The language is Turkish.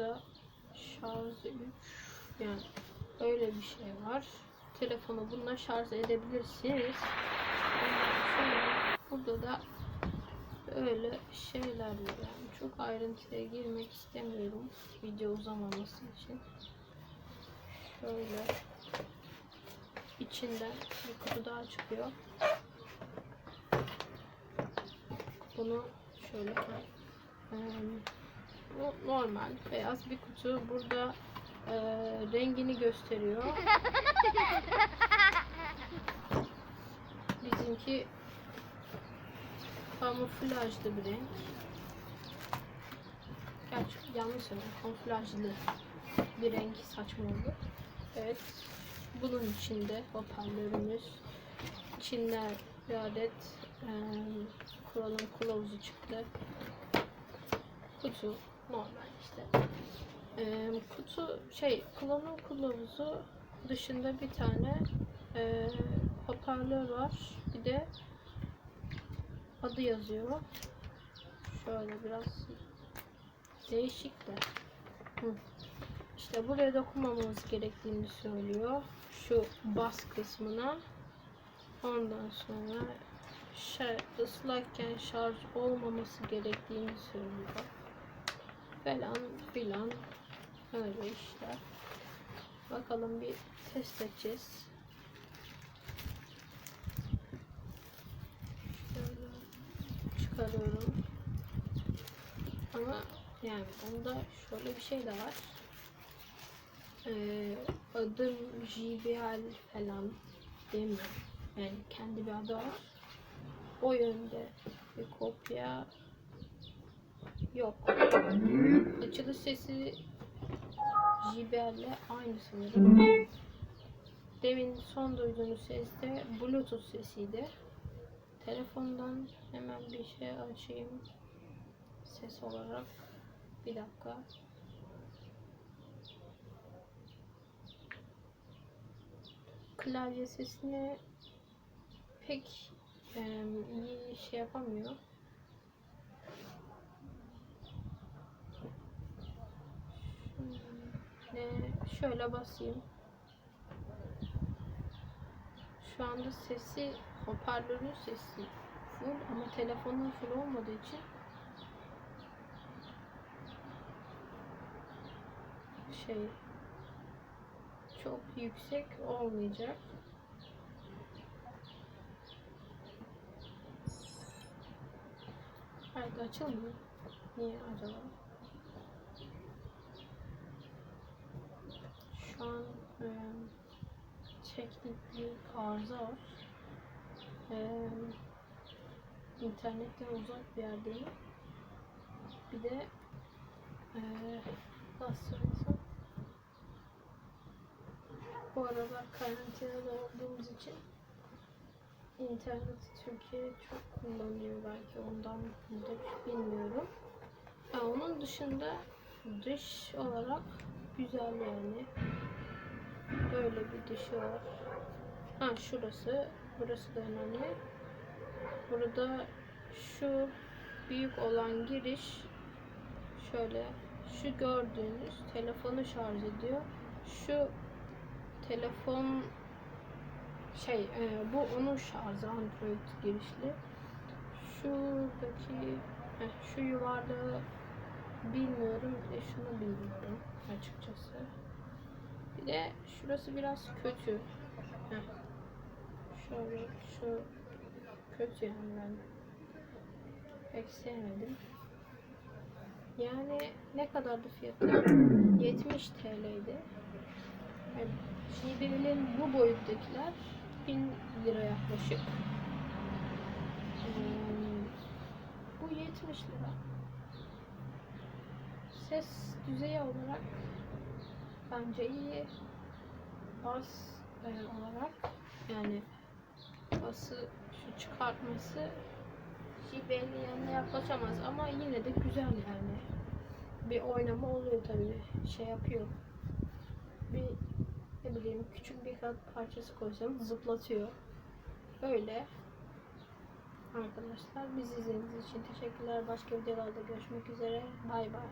Burada şarjı 3 yani öyle bir şey var. Telefonu bununla şarj edebilirsiniz. Burada da öyle şeyler var yani çok ayrıntıya girmek istemiyorum video uzamaması için. Şöyle içinden bir kutu daha çıkıyor. Bunu şöyle eee, bu normal beyaz bir kutu. Burada eee, rengini gösteriyor. Bizimki kamuflajlı bir renk. Gerçi yanlış söyledim. Kamuflajlı bir renk saçma oldu. Evet. Bunun içinde hoparlörümüz. İçinden bir adet eee kuralım kılavuzu çıktı. Kutu normal işte. Eee, kutu şey kullanım kılavuzu dışında bir tane eee hoparlör var. Bir de adı yazıyor. Şöyle biraz değişik de. Hı. İşte buraya dokunmamamız gerektiğini söylüyor. Şu bas kısmına. Ondan sonra şey, ıslakken şarj olmaması gerektiğini söylüyor. Falan filan öyle işler. Bakalım bir test edeceğiz. Şöyle çıkarıyorum. Ama yani onda şöyle bir şey de var. Ee, adım JBL falan demiyor. Yani kendi bir adı var. O yönde bir kopya yok. Açılış sesi JBL ile aynı sanırım. Demin son duyduğunuz ses de Bluetooth sesiydi. Telefondan hemen bir şey açayım. Ses olarak. Bir dakika. Klavye sesini pek e, iyi şey yapamıyor. Şöyle, basayım. Şu anda sesi hoparlörün sesi full ama telefonun full olmadığı için şey çok yüksek olmayacak. Haydi açılmıyor. Niye acaba? Şu an e, teknik bir arıza var. E, internetten uzak bir yerdeyim. Bir de e, nasıl söylesem bu aralar karantinada olduğumuz için interneti Türkiye çok kullanıyor belki ondan mıdır bilmiyorum. Ha, onun dışında dış olarak güzel yani. Böyle bir dışı var. Ha şurası. Burası da önemli. Burada şu büyük olan giriş şöyle şu gördüğünüz telefonu şarj ediyor. Şu telefon şey e, bu onun şarjı Android girişli. Şuradaki heh, şu yuvarlağı bilmiyorum de şunu bilmiyorum açıkçası. Bir de şurası biraz kötü. Heh. Şöyle şu kötü yani ben pek sevmedim. Yani ne kadardı fiyatı? 70 TL'ydi. Yani JBL'in bu boyuttakiler 1000 lira yaklaşık. Hmm, bu 70 lira. Ses düzeyi olarak bence iyi. Bas e, olarak yani bası şu çıkartması JBL'in yanına yaklaşamaz ama yine de güzel yani. Bir oynama oluyor tabii. Şey yapıyor. Bir ne bileyim küçük bir kat parçası koysam zıplatıyor. Öyle. Arkadaşlar bizi izlediğiniz için teşekkürler. Başka videolarda görüşmek üzere. Bay bay.